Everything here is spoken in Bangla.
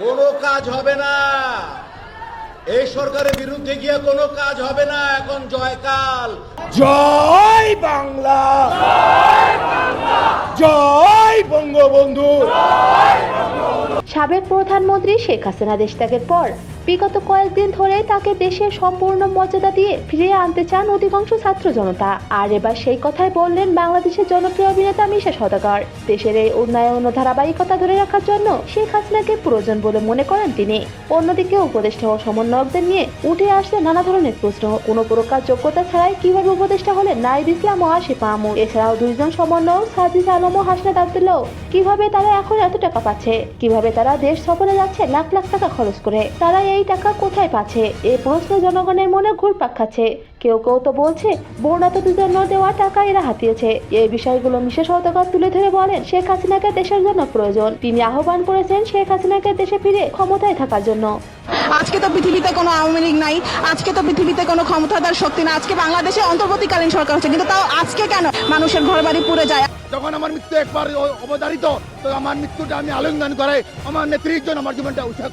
কোনো কাজ হবে না। এই সরকারের বিরুদ্ধে গিয়ে কোনো কাজ হবে না। এখন জয়কাল। জয় বাংলা। জয় বঙ্গবন্ধু। সাবেক প্রধানমন্ত্রী শেখ হাসিনা দেশ ত্যাগের পর বিগত কয়েকদিন ধরে তাকে দেশের সম্পূর্ণ মর্যাদা দিয়ে ফিরিয়ে আনতে চান অধিকাংশ ছাত্র জনতা। আর এবার সেই কথাই বললেন বাংলাদেশের জনপ্রিয় অভিনেতা মিশা সদাগর দেশের এই উন্নয়ন ও ধারাবাহিকতা ধরে রাখার জন্য শেখ হাসিনাকে প্রয়োজন বলে মনে করেন তিনি। অন্যদিকে উপদেষ্টা ও সমন্বয়কদের নিয়ে উঠে আসছে নানা ধরনের প্রশ্ন। কোনো প্রকার যোগ্যতা ছাড়াই কীভাবে উপদেষ্টা হলেন নাইদ ইসলাম ও আশিফ মাহমুদ? এছাড়াও দুইজন সমন্বয়ক সাজিদ আলম ও হাসনাত আবদুল্লাহ কীভাবে তারা এখন এত টাকা পাচ্ছে? কীভাবে তারা দেশ সফরে যাচ্ছে লাখ লাখ টাকা খরচ করে। তারা এই টাকা কোথায় পাচ্ছে? এ প্রশ্ন জনগণের মনে ঘুরপাক খাচ্ছে। কেউ কেউ তো বলছে বর্ণাতদের জন্য দেওয়া টাকা এরা হাতিয়েছে। এই বিষয়গুলো সতর্ক তুলে ধরে বলেন, শেখ হাসিনাকে দেশের জন্য প্রয়োজন। তিনি আহ্বান করেছেন শেখ হাসিনাকে দেশে ফিরে ক্ষমতায় থাকার জন্য। আজকে তো পৃথিবীতে কোনো আওয়ামী লীগ নাই, আজকে তো পৃথিবীতে কোনো ক্ষমতাদার শক্তি না আজকে বাংলাদেশে অন্তর্বর্তীকালীন সরকার হচ্ছে, কিন্তু তাও আজকে কেন মানুষের ঘর বাড়ি পুড়ে যায়? যখন আমার মৃত্যু একবার অবধারিত, তো আমার মৃত্যুটা আমি আলিঙ্গন করাই আমার নেত্রীর জন্য আমার জীবনটা উৎসাহ